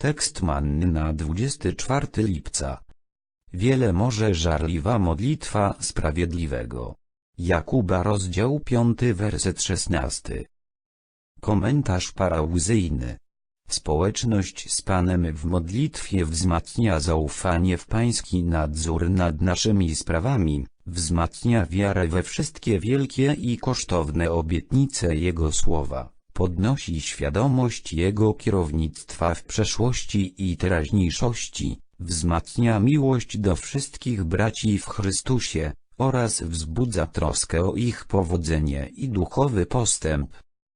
Tekst manny na 24 lipca. Wiele może żarliwa modlitwa sprawiedliwego. Jakuba rozdział 5 werset 16. Komentarz parauzyjny. Społeczność z Panem w modlitwie wzmacnia zaufanie w Pański nadzór nad naszymi sprawami, wzmacnia wiarę we wszystkie wielkie i kosztowne obietnice Jego słowa, podnosi świadomość Jego kierownictwa w przeszłości i teraźniejszości, wzmacnia miłość do wszystkich braci w Chrystusie, oraz wzbudza troskę o ich powodzenie i duchowy postęp.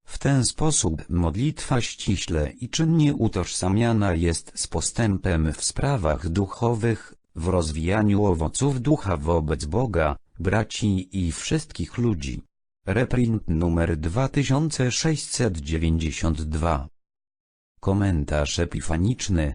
W ten sposób modlitwa ściśle i czynnie utożsamiana jest z postępem w sprawach duchowych, w rozwijaniu owoców ducha wobec Boga, braci i wszystkich ludzi. Reprint numer 2692 Komentarz epifaniczny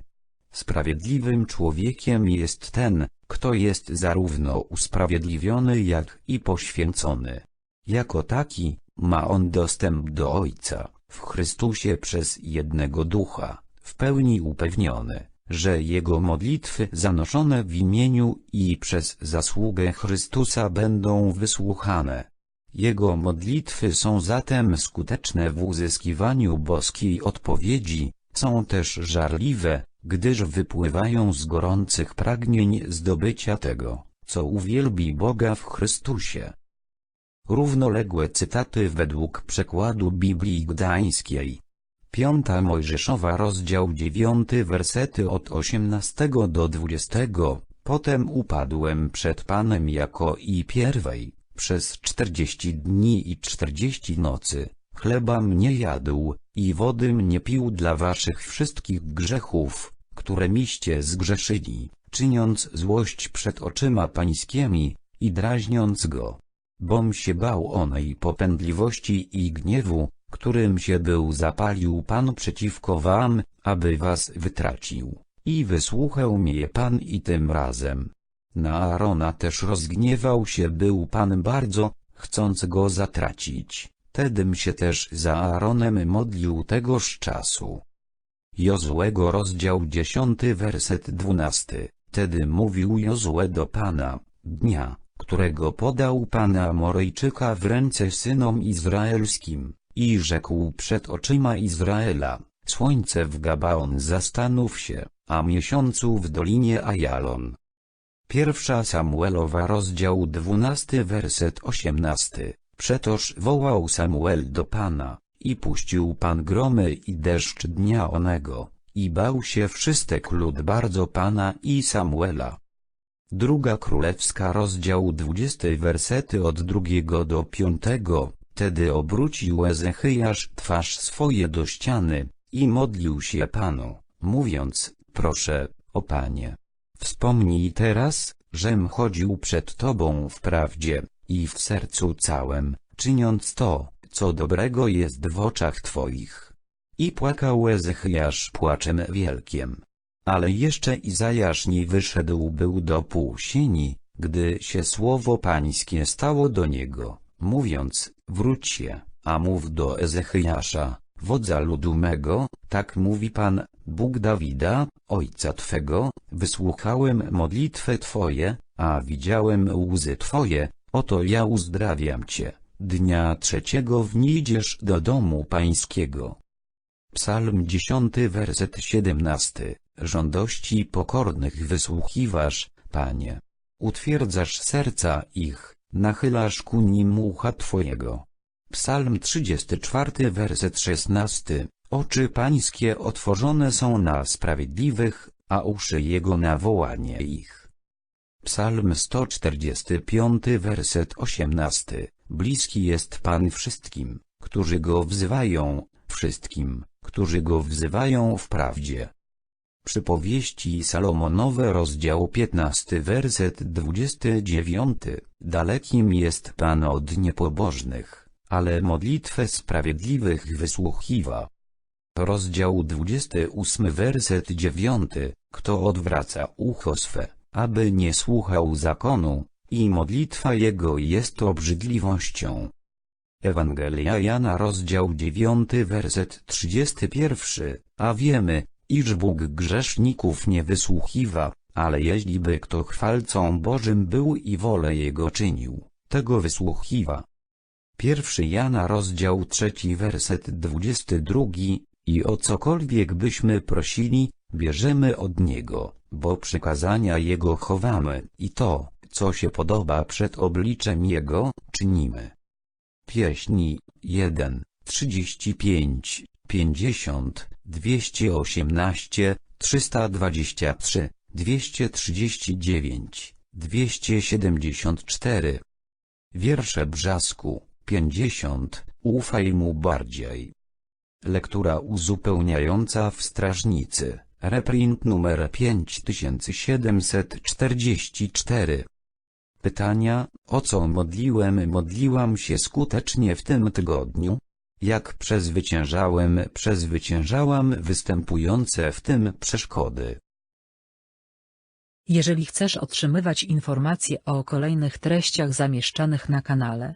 Sprawiedliwym człowiekiem jest ten, kto jest zarówno usprawiedliwiony jak i poświęcony. Jako taki, ma on dostęp do Ojca, w Chrystusie przez jednego ducha, w pełni upewniony, że jego modlitwy zanoszone w imieniu i przez zasługę Chrystusa będą wysłuchane. Jego modlitwy są zatem skuteczne w uzyskiwaniu boskiej odpowiedzi, są też żarliwe, gdyż wypływają z gorących pragnień zdobycia tego, co uwielbi Boga w Chrystusie. Równoległe cytaty według przekładu Biblii Gdańskiej. Piąta Mojżeszowa rozdział 9 wersety od 18 do 20 Potem upadłem przed Panem jako i pierwej, przez czterdzieści dni i czterdzieści nocy, chleba mnie jadł, i wody mnie pił dla waszych wszystkich grzechów, które miście zgrzeszyli, czyniąc złość przed oczyma pańskimi, i drażniąc go. Bom się bał onej popędliwości i gniewu, którym się był zapalił Pan przeciwko wam, aby was wytracił. I wysłuchał mnie Pan i tym razem. Na Arona też rozgniewał się był Pan bardzo, chcąc go zatracić. Tedym się też za Aaronem modlił tegoż czasu. Jozłego rozdział 10 werset 12 Tedy mówił Jozue do Pana, dnia, którego podał Pana Amorejczyka w ręce synom izraelskim, i rzekł przed oczyma Izraela, słońce w Gabaon zastanów się, a miesiącu w dolinie Ajalon. Pierwsza Samuelowa rozdział 12 werset 18 Przetoż wołał Samuel do Pana, i puścił Pan gromy i deszcz dnia onego, i bał się wszystek lud bardzo Pana i Samuela. Druga Królewska rozdział 20 wersety od drugiego do piątego, tedy obrócił Ezechiasz twarz swoje do ściany, i modlił się Panu, mówiąc, proszę, o Panie. Wspomnij teraz, żem chodził przed Tobą w prawdzie, i w sercu całym, czyniąc to, co dobrego jest w oczach Twoich. I płakał Ezechiasz płaczem wielkiem. Ale jeszcze Izajasz nie wyszedł był do półsieni, gdy się słowo pańskie stało do niego, mówiąc, wróć się, a mów do Ezechiasza, wodza ludu mego, tak mówi Pan, Bóg Dawida, ojca Twego, wysłuchałem modlitwę Twoje, a widziałem łzy Twoje, oto ja uzdrawiam Cię. Dnia trzeciego wnidziesz do domu pańskiego. Psalm 10 werset 17 Rządości pokornych wysłuchiwasz, Panie. Utwierdzasz serca ich, nachylasz ku nim ucha Twojego. Psalm 34 werset 16 Oczy pańskie otworzone są na sprawiedliwych, a uszy jego na wołanie ich. Psalm 145 werset 18 Bliski jest Pan wszystkim, którzy Go wzywają, wszystkim, którzy Go wzywają w prawdzie. Przypowieści Salomonowe rozdział 15 werset 29 Dalekim jest Pan od niepobożnych, ale modlitwę sprawiedliwych wysłuchiwa. Rozdział 28 werset 9 Kto odwraca ucho swe, aby nie słuchał zakonu, i modlitwa jego jest obrzydliwością. Ewangelia Jana rozdział 9 werset 31, a wiemy, iż Bóg grzeszników nie wysłuchiwa, ale jeśli by kto chwalcą Bożym był i wolę Jego czynił, tego wysłuchiwa. Pierwszy Jana rozdział trzeci werset dwudziesty drugi, i o cokolwiek byśmy prosili, bierzemy od Niego, bo przykazania Jego chowamy i to, co się podoba przed obliczem Jego, czynimy. Pieśni 1, 35, 50, 218, 323, 239, 274. Wiersze Brzasku 50, ufaj mu bardziej. Lektura uzupełniająca w Strażnicy, reprint numer 5744. Pytania, o co modliłem modliłam się skutecznie w tym tygodniu? Jak przezwyciężałem przezwyciężałam występujące w tym przeszkody? Jeżeli chcesz otrzymywać informacje o kolejnych treściach zamieszczanych na kanale,